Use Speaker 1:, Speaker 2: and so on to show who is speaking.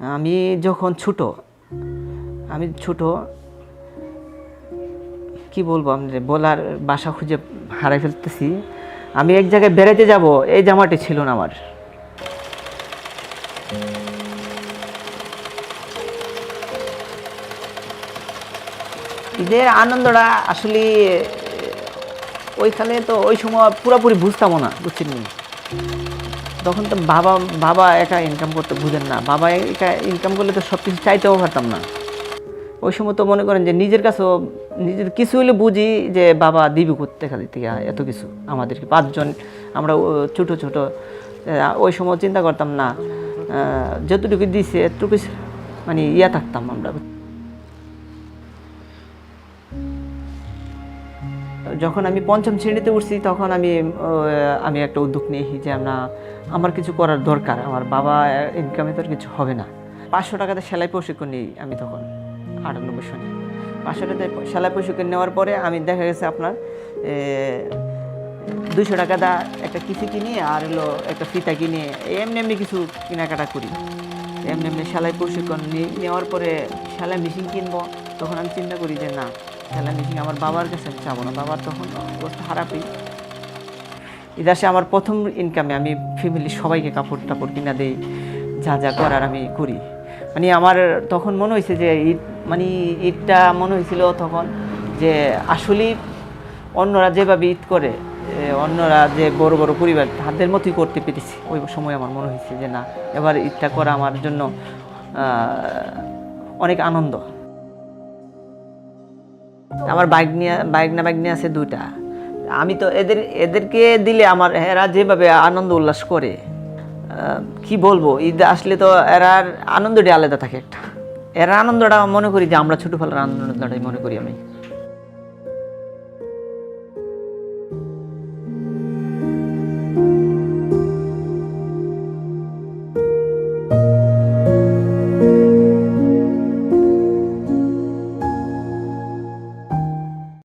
Speaker 1: আমি যখন ছোট, আমি ছোট, কি বলব আমি বলার বাসা খুঁজে হারাই ফেলতেছি আমি এক জায়গায় বেড়াতে যাব, এই জামাটি ছিল না আমার ঈদের আনন্দটা আসলে, ওইখানে তো ওই সময় পুরোপুরি বুঝতাম না, বুঝছেন নি? তখন তো বাবা বাবা একা ইনকাম করতে বুঝেন না। বাবা একা ইনকাম করলে তো সব কিছু চাইতেও পারতাম না। ওই সময় তো মনে করেন যে নিজের কাছেও, নিজের কিছু হলে বুঝি যে বাবা দিবি করতে খালি থেকে এত কিছু আমাদেরকে। পাঁচজন, আমরা ছোট ছোট ওই সময় চিন্তা করতাম না যতটুকু দিছে এতটুকু মানে ইয়া থাকতাম আমরা। যখন আমি পঞ্চম শ্রেণীতে উঠছি, তখন আমি আমি একটা উদ্যোগ নিই যে আমরা, আমার কিছু করার দরকার, আমার বাবা ইনকামে তো কিছু হবে না। পাঁচশো টাকাতে সেলাই প্রশিক্ষণ নিই আমি তখন, আটানব্বই সনে। পাঁচশো টাকাতে সেলাই প্রশিক্ষণ নেওয়ার পরে আমি দেখা গেছে আপনার দুশো টাকা দা একটা কিছু কিনি আর হলো একটা ফিতা কিনে, এমনি এমনি কিছু কেনাকাটা করি। এমনি এমনি সেলাই প্রশিক্ষণ নি- নেওয়ার পরে সেলাই মেশিন কিনবো, তখন আমি চিন্তা করি যে না সেলাই মেশিন আমার বাবার কাছে আমি চাবো না। বাবার তখন অবস্থা খারাপই। ঈদ আসে আমার প্রথম ইনকামে আমি ফ্যামিলি সবাইকে কাপড় টাপড় কিনা দেই, যা যা করার আমি করি। মানে আমার তখন মনে হয়েছে যে ঈদ মানে ঈদটা মনে হয়েছিল তখন যে আসলেই অন্যরা যেভাবে ঈদ করে অন্যরা যে বড় বড় পরিবার তাদের মতোই করতে পেরেছি। ওই সময় আমার মনে হয়েছে যে না, এবার ঈদটা করা আমার জন্য অনেক আনন্দ। আমার বাইক নিয়ে, বাইক না বাইক নিয়ে আছে দুইটা। আমি তো এদের, এদেরকে দিলে আমার এরা যেভাবে আনন্দ উল্লাস করে কি বলব? ঈদ আসলে তো এরার আনন্দটা আলাদা থাকে একটা। এরা আনন্দটা মনে করি যে আমরা ছোটোবেলার আনন্দটাই মনে করি আমি।